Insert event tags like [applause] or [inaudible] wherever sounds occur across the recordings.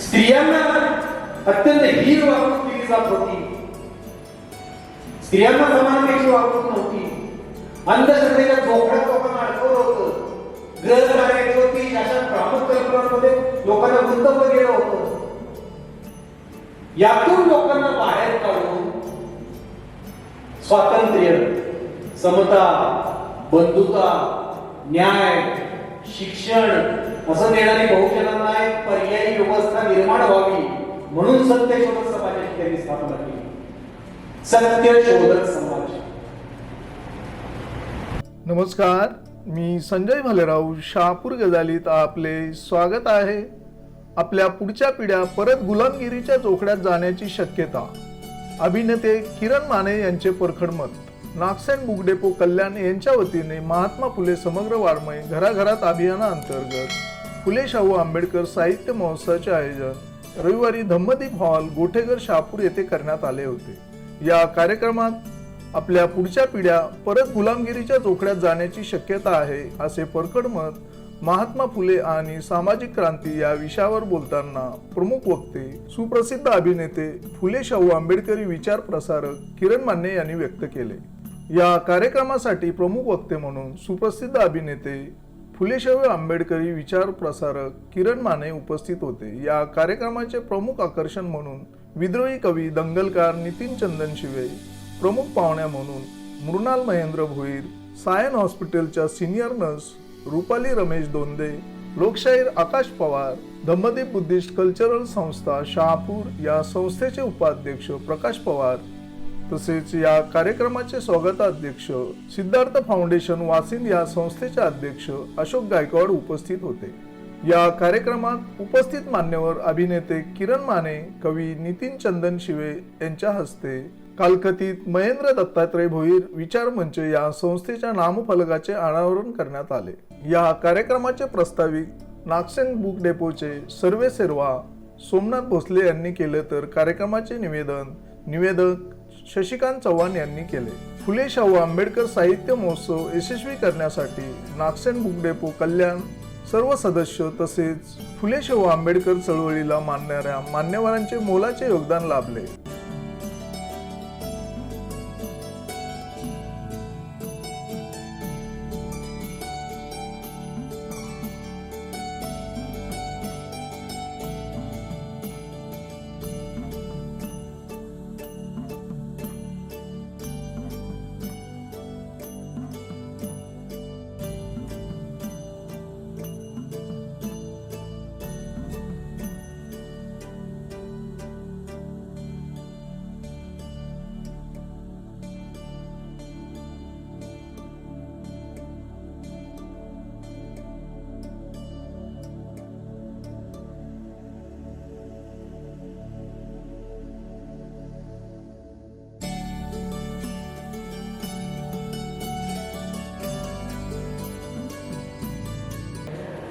स्त्रियांना अत्यंत हीर वागणूक दिली जात होती. स्त्रियांना समानतेची वागणूक नव्हती. अंधश्रद्धेच्या झोपड्यात लोकांना अडकवलं होतं. ग्रह कार्याची होती अशा भ्रामक कल्पनांमध्ये लोकांना गुंतवलं गेलं होतं. यातून लोकांना बाहेर काढून स्वातंत्र्य समता बंधुता न्याय शिक्षण असं देणारी बहुजनांना एक पर्यायी व्यवस्था निर्माण व्हावी म्हणून सत्य शोधक समाजाची त्यांनी स्थापना केली. सत्य शोधक समाज. नमस्कार मी संजय भालेराव शहापूर गजालीत आपले स्वागत आहे. आपल्या पुढच्या पिढ्या परत गुलामगिरीच्या चोखड्यात जाण्याची शक्यता. अभिनेते किरण माने यांचे परखड मत. नागसेन बुकडेपो कल्याण यांच्या वतीने महात्मा फुले समग्र वाङ्मय घराघरात अभियानाअंतर्गत फुले शाहू आंबेडकर साहित्य महोत्सवाचे आयोजन रविवारी धम्मदीप हॉल गोठेघर शहापूर येथे करण्यात आले होते. या कार्यक्रमात आपल्या पुढच्या पिढ्या परत गुलामगिरीच्या चोखड्यात जाण्याची शक्यता आहे असे परकड मत महात्मा फुले आणि सामाजिक क्रांती या विषयावर बोलताना प्रमुख वक्ते सुप्रसिद्ध अभिनेते फुले शाहू आंबेडकरी विचार प्रसारक किरण माने यांनी व्यक्त केले. या कार्यक्रमासाठी प्रमुख वक्ते म्हणून सुप्रसिद्ध अभिनेते फुले आंबेडकरी विचार प्रसारक किरण माने उपस्थित होते. या कार्यक्रमाचे प्रमुख आकर्षण म्हणून विद्रोही कवी दंगलकार नितीन चंदन शिवे प्रमुख पाहुण्या म्हणून मृणाल महेंद्र भोईर सायन हॉस्पिटलच्या सिनियर नर्स रुपाली रमेश दोंदे लोकशाहीर आकाश पवार धम्मदीप बुद्धिस्ट कल्चरल संस्था शहापूर या संस्थेचे उपाध्यक्ष प्रकाश पवार तसेच या कार्यक्रमाचे स्वागताध्यक्ष सिद्धार्थ फाउंडेशन वासिंद या संस्थेचे अध्यक्ष अशोक गायकवाड उपस्थित होते. या कार्यक्रमात उपस्थित मान्यवर अभिनेते किरण माने कवी नितीन चंदन शिवे यांच्या हस्ते कालकथित महेंद्र दत्तात्रय भोईर विचार मंच या संस्थेच्या नामफलकाचे अनावरण करण्यात आले. या कार्यक्रमाचे प्रस्ताविक नागसेन बुक डेपोचे सर्वे सेरवा सोमनाथ भोसले यांनी केले तर कार्यक्रमाचे निवेदन निवेदक शशिकांत चव्हाण यांनी केले. फुले शाहू आंबेडकर साहित्य महोत्सव यशस्वी करण्यासाठी नागसेन बुक डेपो कल्याण सर्व सदस्य तसेच फुले शाहू आंबेडकर चळवळीला मानणाऱ्या मान्यवरांचे मोलाचे योगदान लाभले.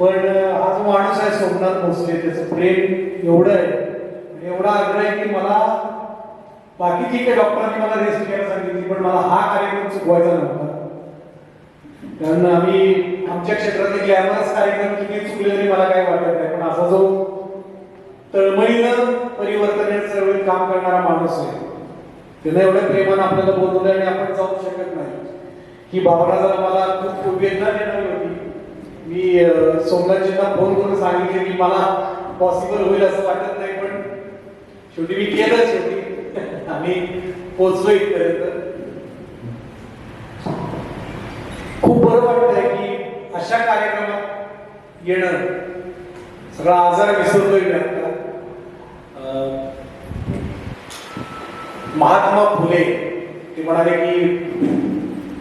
पण हा जो माणूस आहे सोमनाथ भोसले त्याचं प्रेम एवढं आहे. आणि एवढा आग्रह आहे की मला बाकी ठीक आहे डॉक्टरांनी मला रेस्ट घ्यायला सांगितली पण मला हा कार्यक्रम चुकवायचा नव्हता. कारण आम्ही आमच्या क्षेत्रातले ग्लॅमरस कार्यक्रम किती चुकले तरी मला काही वाटत नाही पण असा जो तळमळीनं परिवर्तन चळवळीत काम करणारा माणूस आहे त्यानं एवढ्या प्रेमानं आपल्याला बोलवलं आणि आपण जाऊ शकत नाही. की भावना जरा मला खूप वेदना देणारी होती. मी सोमनाथजींना फोन करून सांगितले की मला पॉसिबल होईल असं वाटत नाही पण शेवटी मी केलं शेवटी. [laughs] आणि पोचलो इथपर्यंत. खूप बरं वाटतंय की अशा कार्यक्रमात येणं सगळा आजार विसरतोय मी आता. महात्मा फुले ते म्हणाले की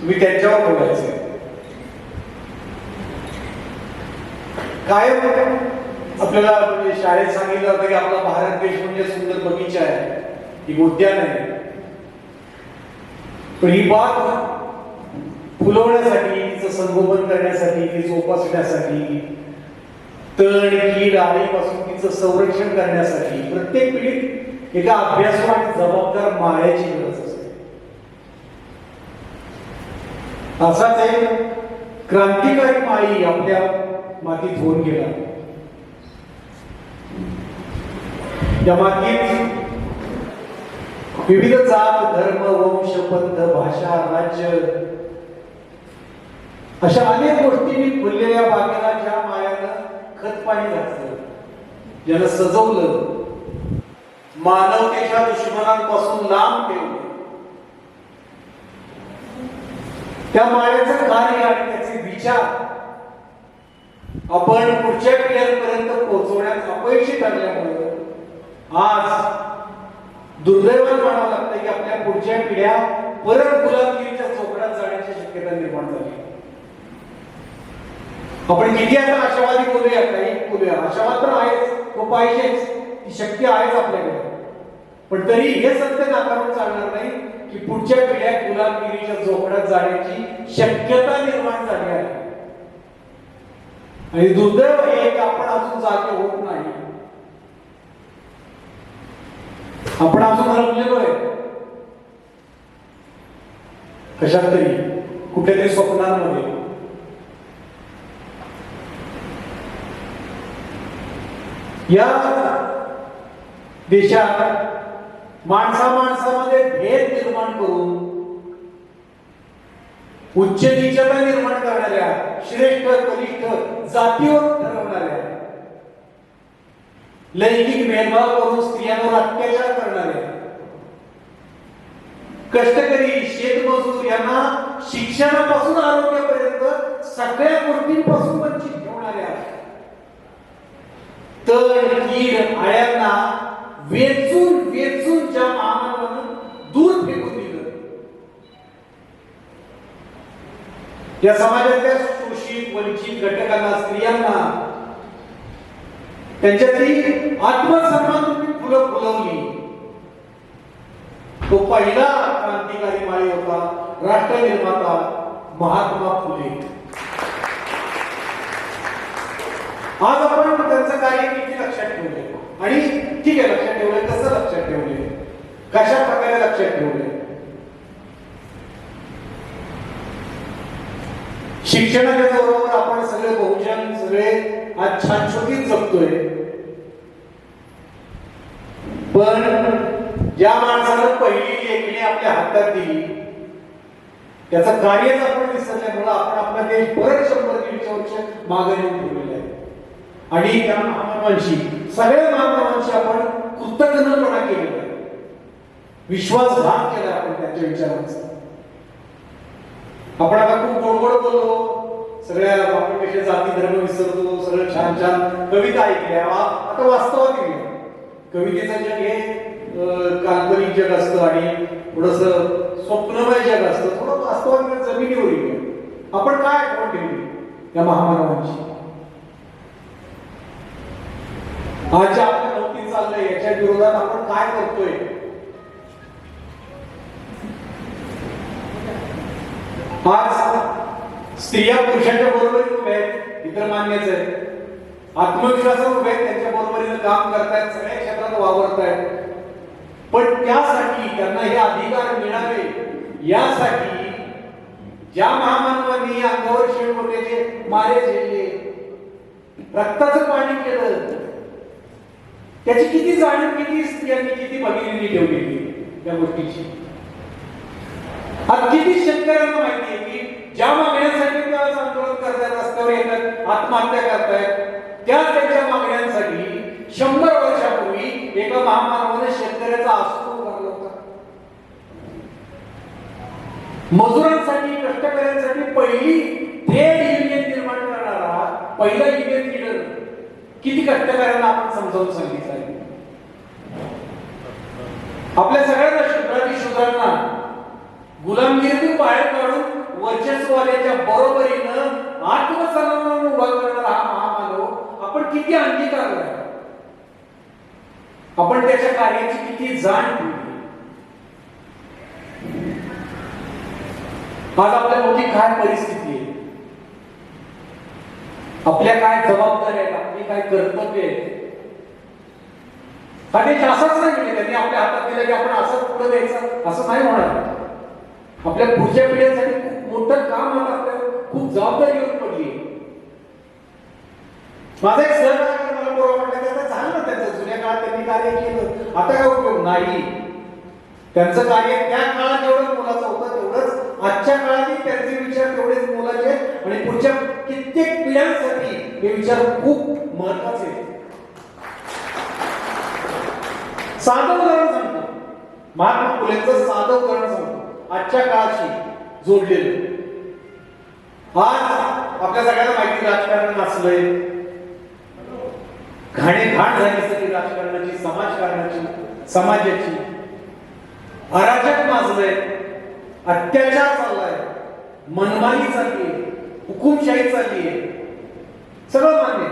तुम्ही त्यांच्यावर बोलायचं कायम आपल्याला म्हणजे शाळेत सांगितलं होतं की आपला भारत देश म्हणजे सुंदर बगीचा आहे. एक उद्यान आहे. पण ही बाग फुलवण्यासाठी तिचं संगोपन करण्यासाठी ती जोपासण्यासाठी तण कीड आळीपासून तिचं संरक्षण करण्यासाठी प्रत्येक पिढीत एका अभ्यासू आणि जबाबदार माळ्याची गरज असते. असाच एक क्रांतिकारी माळी आपल्या मातीत होऊन गेला. त्या मातीत विविध जात धर्म वंश पंथ भाषा राज्य अशा अनेक गोष्टींनी फुललेल्या बागेला ज्या मायानं खत पाणी घातलं ज्यानं सजवलं. मानवतेच्या दुश्मनांपासून लांब ठेवलं. त्या मायाचं कार्य आणि त्याचे विचार आपण पुढच्या पिढ्यांपर्यंत पोहोचवण्यात अपयशी ठरल्यामुळे आज दुर्दैवान म्हणावं लागतं की आपल्या पुढच्या पिढ्या परत गुलामगिरीच्या चोपड्यात जाण्याची शक्यता निर्माण झाली. आपण किती आता आशावादी बोलूया काही? बोलूया. आशावाद तर आहेच. तो पाहिजेच. ती शक्य आहेच आपल्याकडे. पण तरी हे सत्य नाकारून चालणार नाही की पुढच्या पिढ्या गुलामगिरीच्या झोपड्यात जाण्याची शक्यता निर्माण झाली आहे. आणि दुर्दैव हे एक आपण अजून जागे होत नाही. आपण अजून रमलेलो आहे कशात तरी कुठेतरी स्वप्नांमध्ये. या देशात माणसा माणसामध्ये भेद निर्माण करून उच्च नीचता निर्माण करणाऱ्या श्रेष्ठ कनिष्ठ जातीवर ठरवणाऱ्या लैंगिक भेदभाव करून स्त्रियांवर अत्याचार करणाऱ्या कष्टकरी शेतमजूर यांना शिक्षणापासून आरोग्यापर्यंत सगळ्या गोष्टींपासून वंचित ठेवणाऱ्या तर कीड आळ्यांना वेचून वेचून ज्या महामानवानं दूर फेकून दिलं. या समाजातल्या शोषित वंचित घटकांना स्त्रियांना. त्यांच्यातली आत्मसन्मान तुम्ही फुलं फुलवली तो पहिला क्रांतिकारी माळी होता राष्ट्र निर्माता महात्मा फुले. आज आपण त्यांचं कार्य किती लक्षात ठेवले आणि ठीक आहे लक्षात ठेवले कसं लक्षात ठेवले कशा प्रकारे लक्षात ठेवले शिक्षणाच्या जोरावर आपण सगळे बहुजन सगळे आज छानछोटीत जगतोय. पण ज्या माणसानं पहिली लेखणी आपल्या हातात दिली त्याचं कार्यच आपण विसरल्यामुळं आपण आपला देश परत शंभर दीडशे वर्ष मागे ठेवलेलं आहे. आणि त्या महामानवांशी सगळ्या महामानवांशी आपण कृतज्ञपणा केलेला आहे. विश्वासघात केला आपण त्यांच्या विचारांचा. आपण आता खूप गोड बोललो. सगळ्या आपण जाती धर्म विसरतो. सगळं छान छान कविता ऐकल्या. आता वास्तवात गेल्या कवितेचं जग हे काल्पनिक जग असतं आणि थोडस स्वप्नमय जग असतं. थोडं वास्तवात जमिनीवर येईल आपण काय आठवण ठेवली या महामानवांची? आज जे आपल्या नोकरी चाललंय याच्या विरोधात आपण काय करतोय? आज स्त्रिया पुरुषांच्या बरोबरीने उभ्या आहेत इतर मान्यच आहे आत्मविश्वासावर उभे आहेत त्यांच्या बरोबरीनं काम करतायत सगळ्या क्षेत्रात वावरतायत. पण त्यासाठी त्यांना हे अधिकार मिळावे यासाठी ज्या महामानवांनी अंगावर शेणकोट्याचे मारे झेलले रक्ताचं पाणी केलं त्याची किती जाणीव किती स्त्रियांनी किती भगिनींनी ठेवलेली त्या गोष्टीची? आज किती शेतकऱ्यांना माहिती आहे की ज्या मागण्यांसाठी ते आज आंदोलन करतायत येतात आत्महत्या करतायत. त्या त्यांच्या मागण्यांसाठी शंभर वर्षापूर्वी एका महामानवाने शेतकऱ्याचा आसूर भरला होता. मजुरांसाठी कष्टकऱ्यांसाठी पहिली थेट युनियन निर्माण करणारा पहिला युनियन लिडर किती कष्टकऱ्यांना आपण समजावून सांगितलं आहे आपल्या सगळ्यांना शूद्राती शूद्रांना गुलामगिरीतून बाहेर काढून वर्चस्ववाल्याच्या बरोबरीनं आत्मसन्मान उभा करणारा हा महामानव आपण किती अंगीकारला आपण त्याच्या कार्याची किती जाण ठेवली आज आपल्या मोठी काय परिस्थिती आहे? आपल्या काय जबाबदाऱ्या आहेत? आपली काय कर्तव्य आहेत? हा देश असाच नाही म्हणजे त्यांनी आपल्या हातात दिलं की आपण असंच पुढे द्यायचं असं नाही होणार. आपल्या पुढच्या पिढ्यांसाठी खूप मोठं काम आता खूप जबाबदारी येऊन पडली. माझा एक सर मला बरोबर म्हटलं की झालं ना त्यांचं. जुन्या काळात त्यांनी कार्य केलं. आता काय उपयोग? नाही. त्यांचं कार्य त्या काळात जेवढं मुलाचं होतं तेवढंच. आजच्या काळातही त्यांचे विचार तेवढेच मुलाचे आणि पुढच्या कित्येक पिढ्यांसाठी हे विचार खूप महत्त्वाचे आहेत. साधं उदाहरण सांगतो. महात्मा फुलेंचं साधं उदाहरण सांगतो. आजच्या काळाशी जोडलेलं. आज आपल्या सगळ्यांना माहिती राजकारण असलंय. घाणे घाण झाली सगळी राजकारणाची समाजकारणाची समाजाची. अराजक माजलंय अत्याचार चाललाय मनमानी चालली आहे हुकुमशाही चालली आहे सगळं मान्य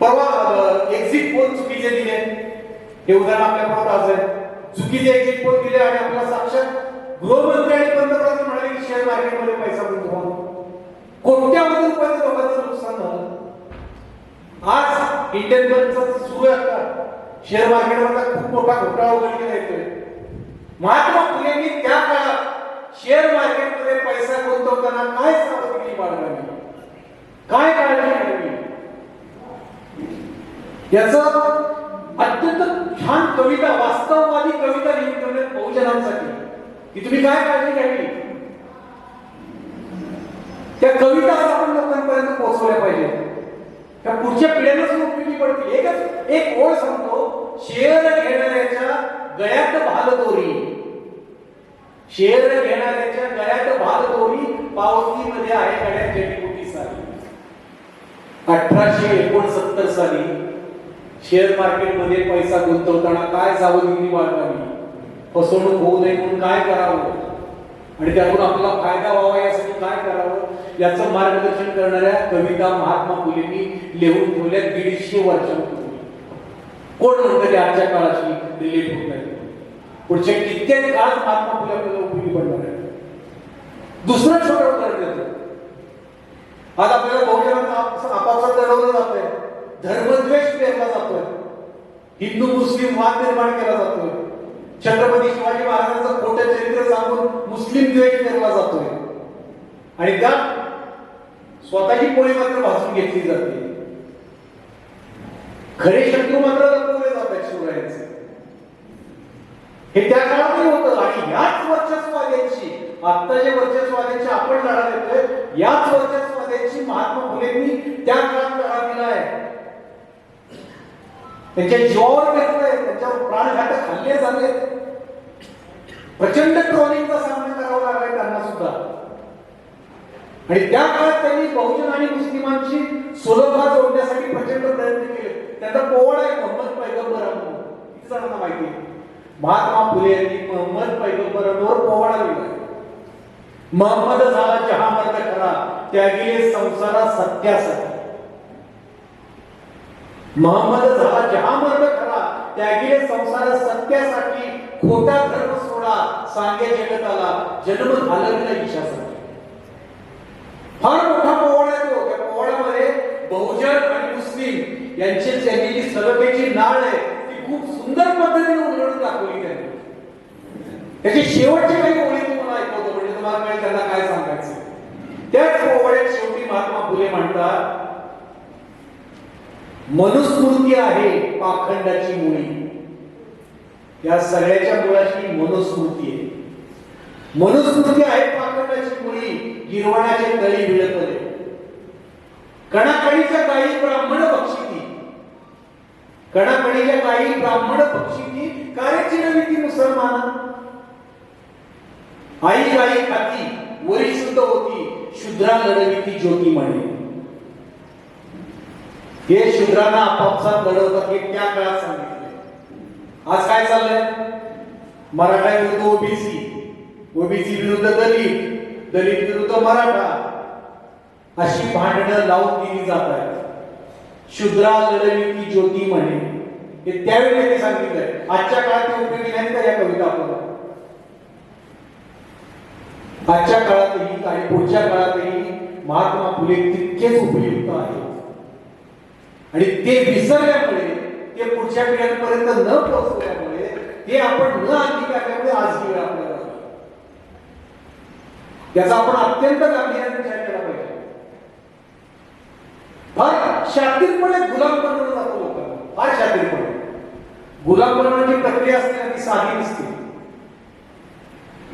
परवा एक्झिट पोल चुकीचे दिले. हे उदाहरण आपल्या पुढे आज आहे. चुकीचे एक्झिट पोल दिले आणि आपला साक्षात गृहमंत्री आणि पंतप्रधान म्हणाले की शेअर मार्केटमध्ये पैसा गुंतवा कोट्यावधी रुपयाचं लोकांचं नुकसान झालं. आज इंडियन बँकचा सुरू आहे आता. शेअर मार्केटमधला खूप मोठा घोटाळा उघडलेला येतोय. महात्मा फुलेंनी त्या काळात शेअर मार्केटमध्ये पैसा गुंतवताना काय सावधगिरी बाळगावी? काय काळजी घ्यावी? याच अत्यंत छान कविता वास्तववादी कविता लिहून ठेवण्यात बहुजनांसाठी. की तुम्ही काय काळजी घ्यावी? त्या कविता आज आपण लोकांपर्यंत पोहोचवल्या पाहिजे. त्या पुढच्या पिढ्यांनाच उपयोगी पडतील एकच एक ओळ सांगतो शेअर घेणाऱ्याच्या गळ्यात भालदोरी शेअर घेणाऱ्याच्या गळ्यात भालदोरी पावतीमध्ये आहे गळ्यात जडीबुटी साली. अठराशे एकोणसत्तर साली शेअर मार्केटमध्ये पैसा गुंतवताना काय सावधगिरी बाळगावी? फसवणूक होऊ नये म्हणून काय करावं? आणि त्यातून आपला फायदा व्हावा यासाठी काय करावं? याचं मार्गदर्शन करणाऱ्या कविता महात्मा फुलेंनी लिहून ठेवल्या दीडशे वर्षांपूर्वी. कोण म्हणतं की आजच्या काळाशी रिलेट होत नाही? पुढच्या कित्येक काळ महात्मा फुले आपल्याला उपयोगी पडणार आहे. दुसरं छोटं उदाहरण देतो. आज आपल्याला बहुजनांना आपापसात लढवलं जातंय. धर्मद्वेष पेरला जातोय. हिंदू मुस्लिम वाद निर्माण केला जातोय. छत्रपती शिवाजी महाराजांचं खोटं चरित्र सांगून मुस्लिम द्वेष निर्माण जातोय आणि त्यात स्वतःची पोळी मात्र भाजून घेतली जाते. खरे शत्रू मात्र लपवले जातात शिवरायांचे. हे त्या काळातही होतं आणि याच वर्चस्ववाद्यांची आता जे वर्चस्वाद्यांची आपण लढा देतोय याच वर्चस्ववाद्यांची महात्मा फुलेंनी त्या काळात लढा दिलाय त्याच्या जीवावर घेतलंय त्यांच्यावर प्राणघातक हल्ले झाले प्रचंड ट्रोलिंगचा सामना करावा लागलाय त्यांना सुद्धा. आणि त्या काळात त्यांनी बहुजन आणि मुस्लिमांची सुलभा जोडण्यासाठी प्रचंड प्रयत्न केले. त्यांचा पोवाडा आहे मोहम्मद पैगंबर किती जणांना माहिती आहे? महात्मा फुले यांनी मोहम्मद पैगंबरांवर पोवाडा लिहिला मोहम्मद झाला जहा मर्द खरा. त्यागी संसारा सत्यासाठी मोहम्मद झाला जहा मर्द खरा त्यागिले संसार सत्यासाठी खोटा धर्म सोडा सांगे जगताला. जन्म घालविला इच्छासाठी फार मोठा पोवाडा आहे तो. त्या पोवाड्यामध्ये बहुजन आणि मुस्लिम यांची त्यांनी जी सलतेची नाळ आहे. ती खूप सुंदर पद्धतीने उलगडून दाखवली त्यांनी. त्याची शेवटची काही ओळी तुम्हाला ऐकवतो. म्हणजे तुम्हाला काय त्यांना काय सांगायचं त्याच पोवाड्यात शेवटी महात्मा फुले म्हणतात मनुस्मृती आहे पाखंडाची मुळी. या सगळ्याच्या मुळाची मनुस्मृती आहे. मनुस्मृती आहे पाखंडाची मुळी गिरवणाचे तळी विळकले कणाकणीच्या काही ब्राह्मण पक्षी कणाकणीच्या काही ब्राह्मण बक्षिती कार्याची नवी ती मुसलमान. आई गाई खाती वरी शुद्ध होती. शुद्रा लढवी ती ज्योती म्हणे. हे शूद्रांना आपापसात लढवतात हे त्या काळात सांगितले आज काय चाललंय? मराठा विरुद्ध ओबीसी ओबीसी विरुद्ध दलित दलित विरुद्ध मराठा. अशी भांडणं लावून दिली जात आहेत. शुद्रा लढवी ज्योती म्हणे. हे त्यावेळी त्यांनी सांगितलंय. आजच्या काळात ते उपयोगी नाही का या कविता आपल्याला आजच्या काळातही आणि पुढच्या काळातही महात्मा फुले तितकेच उपयुक्त आहेत. आणि ते विसरल्यामुळे ते पुढच्या पिढ्यांपर्यंत न पोहोचल्यामुळे ते आपण न अंगीकारल्यामुळे आज ही वेळ आपल्याला याचा आपण अत्यंत गांभीर्याने विचार केला पाहिजे. फार शातीरपणे गुलाम बनवलं जातो लोकांना. फार गुलाम बनवण्याची प्रक्रिया असते आणि साधी नसते.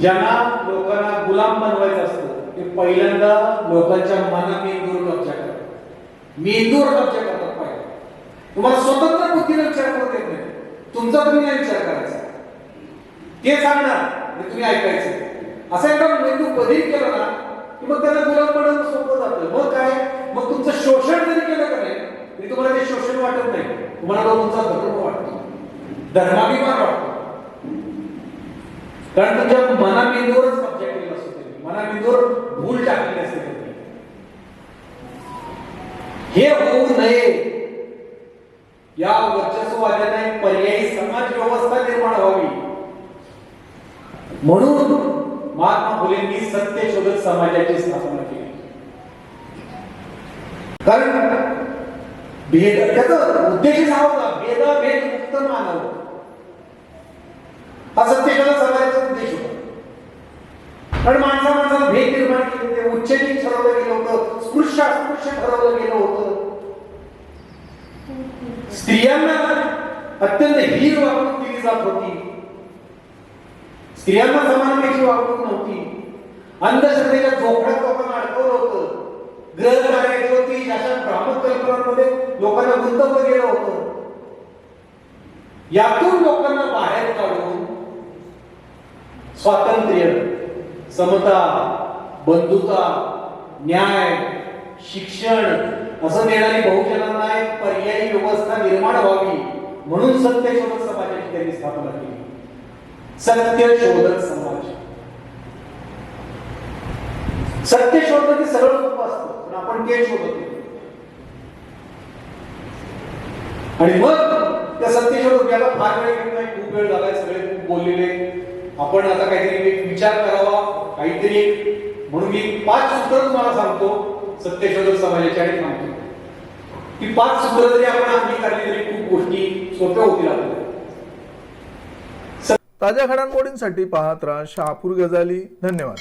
ज्यांना लोकांना गुलाम बनवायचं असतं ते पहिल्यांदा लोकांच्या मनात मेंदूर कब्जा करतात. मेंदूर कब्जा करतात तुम्हाला स्वतंत्र बुद्धीने विचार करत येत नाही. तुमचा तुम्ही नाही विचार करायचा. ते सांगणार तुम्ही ऐकायचं. असं एकदा मेंदू बदल केला ना की मग त्याला गुलाम बनवणं सोपं जातं. मग काय? मग तुमचं शोषण जरी केलं का नाही तरी तुम्हाला ते शोषण वाटत नाही. तुम्हाला तुमचा धर्म वाटतो. धर्माभिमान वाटतो. कारण तुमच्या मना मेंदूवरच कब्जा केलेला असतो मना मेंदूवर भूल टाकलेली असते हे होऊ नये. या वर्चस्ववाद्यांना एक पर्यायी समाज व्यवस्था निर्माण व्हावी. म्हणून महात्मा फुलेंनी सत्य शोधक समाजाची स्थापना केली. कारण भेद त्याचा उद्देश हा होता भेदभेद मुक्त मानव. हा सत्यशोधक समाजाचा उद्देश होता. कारण माणसा माणसाला भेद निर्माण केले होते उच्चनीच ठरवलं गेलं होतं स्पृश्य अस्पृश्य ठरवलं गेलं होतं. स्त्रियांना अत्यंत हीर वागणूक दिली जात होती. स्त्रियांना समानतेची वागणूक नव्हती. अंधश्रद्धेच्या झोपड्यात लोकांना अडकवलं होतं. ग्रह कार्य अशा भ्रामक कल्पनांमध्ये लोकांना गुंतवलं गेलं होतं. यातून लोकांना बाहेर काढून स्वातंत्र्य समता बंधुता न्याय शिक्षण असं देणारी बहुजनांना एक पर्यायी व्यवस्था निर्माण व्हावी म्हणून सत्यशोधक समाजाची त्यांनी स्थापना केली. सत्य शोधक समाज. सत्य शोधणं ते सगळं सोपं असतं पण आपण ते शोधतो. आणि मग त्या सत्य शोधक याला फार वेळ घेत नाही खूप वेळ झालाय सगळे खूप बोललेले. आपण आता काहीतरी एक विचार करावा काहीतरी म्हणून मी पाच सूत्र तुम्हाला सांगतो सत्यशोधक समाजाच्या आणि सांगतो ती पाच सूत्र जरी आपण अंगीकारली तरी खूप गोष्टी सोप्या होतील आपल्याला. ताज्या घडामोडींसाठी पाहत राहा शहापूर गजाली धन्यवाद.